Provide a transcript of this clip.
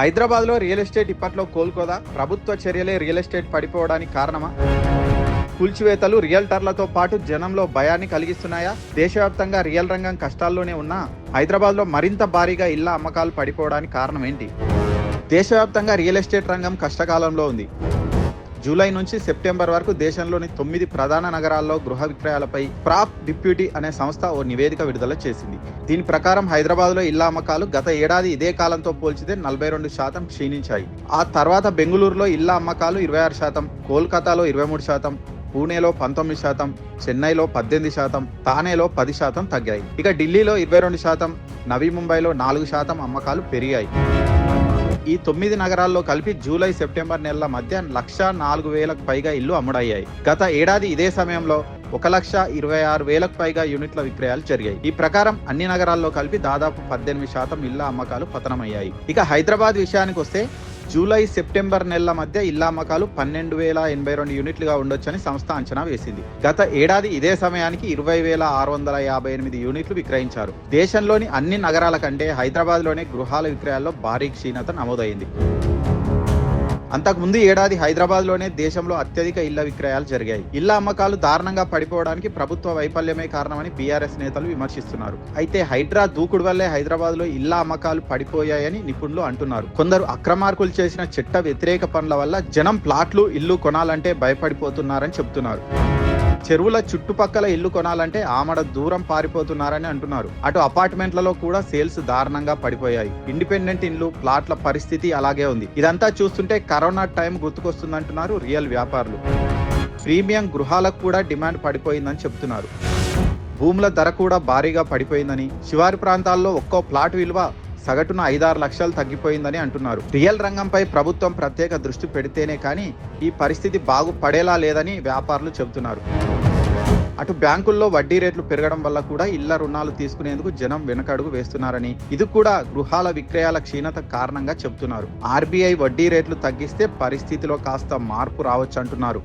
హైదరాబాద్లో real estate ఇప్పట్లో కోలుకోదా? ప్రభుత్వ చర్యలే రియల్ ఎస్టేట్ పడిపోవడానికి కారణమా? కూల్చివేతలు రియల్టర్లతో పాటు జనంలో భయాన్ని కలిగిస్తున్నాయా? దేశవ్యాప్తంగా రియల్ రంగం కష్టాల్లోనే ఉన్నా హైదరాబాద్లో మరింత భారీగా ఇళ్ళ అమ్మకాలు పడిపోవడానికి కారణం ఏంటి? దేశవ్యాప్తంగా రియల్ ఎస్టేట్ రంగం కష్టకాలంలో ఉంది. జూలై నుంచి సెప్టెంబర్ వరకు దేశంలోని తొమ్మిది ప్రధాన నగరాల్లో గృహ విక్రయాలపై ప్రాప్ డిప్యూటీ అనే సంస్థ ఓ నివేదిక విడుదల చేసింది. దీని ప్రకారం హైదరాబాద్లో ఇళ్ళ అమ్మకాలు గత ఏడాది ఇదే కాలంతో పోల్చితే నలభై రెండు శాతం క్షీణించాయి. ఆ తర్వాత బెంగళూరులో ఇళ్ళ అమ్మకాలు ఇరవై ఆరు శాతం కోల్కతాలో ఇరవై మూడు శాతం పూణేలో పంతొమ్మిది శాతం చెన్నైలో పద్దెనిమిది శాతం తానేలో పది శాతం తగ్గాయి. ఇక ఢిల్లీలో ఇరవై రెండు శాతం నవీ ముంబైలో నాలుగు శాతం అమ్మకాలు పెరిగాయి. ఈ తొమ్మిది నగరాల్లో కలిపి జూలై సెప్టెంబర్ నెలల మధ్య లక్ష నాలుగు వేలకు పైగా ఇల్లు అమ్ముడయ్యాయి. గత ఏడాది ఇదే సమయంలో ఒక లక్ష ఇరవై ఆరు వేలకు పైగా యూనిట్ల విక్రయాలు జరిగాయి. ఈ ప్రకారం అన్ని నగరాల్లో కలిపి దాదాపు పద్దెనిమిది శాతం ఇళ్ళ అమ్మకాలు పతనమయ్యాయి. ఇక హైదరాబాద్ విషయానికి వస్తే జూలై సెప్టెంబర్ నెలల మధ్య ఇళ్ళ అమ్మకాలు పన్నెండు వేల ఎనభై రెండు యూనిట్లుగా ఉండొచ్చని సంస్థ అంచనా వేసింది. గత ఏడాది ఇదే సమయానికి ఇరవై వేల ఆరు వందల యాభై ఎనిమిది యూనిట్లు విక్రయించారు. దేశంలోని అన్ని నగరాల కంటే హైదరాబాద్లోనే గృహాల విక్రయాల్లో భారీ క్షీణత నమోదైంది. అంతకుముందు ఏడాది హైదరాబాద్లోనే దేశంలో అత్యధిక ఇళ్ళ విక్రయాలు జరిగాయి. ఇళ్ళ అమ్మకాలు దారుణంగా పడిపోవడానికి ప్రభుత్వ వైఫల్యమే కారణమని బీఆర్ఎస్ నేతలు విమర్శిస్తున్నారు. అయితే హైడ్రా దూకుడు వల్లే హైదరాబాద్లో ఇళ్ళ అమ్మకాలు పడిపోయాయని నిపుణులు అంటున్నారు. కొందరు అక్రమార్కులు చేసిన చట్ట వ్యతిరేక పనుల వల్ల జనం ప్లాట్లు ఇల్లు కొనాలంటే భయపడిపోతున్నారని చెబుతున్నారు. చెరువుల చుట్టుపక్కల ఇల్లు కొనాలంటే ఆమడ దూరం పారిపోతున్నారని అంటున్నారు. అటు అపార్ట్మెంట్లలో కూడా సేల్స్ దారుణంగా పడిపోయాయి. ఇండిపెండెంట్ ఇల్లు ప్లాట్ల పరిస్థితి అలాగే ఉంది. ఇదంతా చూస్తుంటే కరోనా టైం గుర్తుకొస్తుందంటున్నారు రియల్ వ్యాపారులు. ప్రీమియం గృహాలకు కూడా డిమాండ్ పడిపోయిందని చెబుతున్నారు. భూముల ధర కూడా భారీగా పడిపోయిందని శివారు ప్రాంతాల్లో ఒక్కో ప్లాట్ విలువ సగటున ఐదారు లక్షలు తగ్గిపోయిందని అంటున్నారు. రియల్ రంగంపై ప్రభుత్వం ప్రత్యేక దృష్టి పెడితేనే కానీ ఈ పరిస్థితి బాగుపడేలా లేదని వ్యాపారులు చెబుతున్నారు. అటు బ్యాంకుల్లో వడ్డీ రేట్లు పెరగడం వల్ల కూడా ఇళ్ళ రుణాలు తీసుకునేందుకు జనం వెనకడుగు వేస్తున్నారని ఇది కూడా గృహాల విక్రయాల క్షీణత కారణంగా చెబుతున్నారు. ఆర్బీఐ వడ్డీ రేట్లు తగ్గిస్తే పరిస్థితిలో కాస్త మార్పు రావచ్చు అంటున్నారు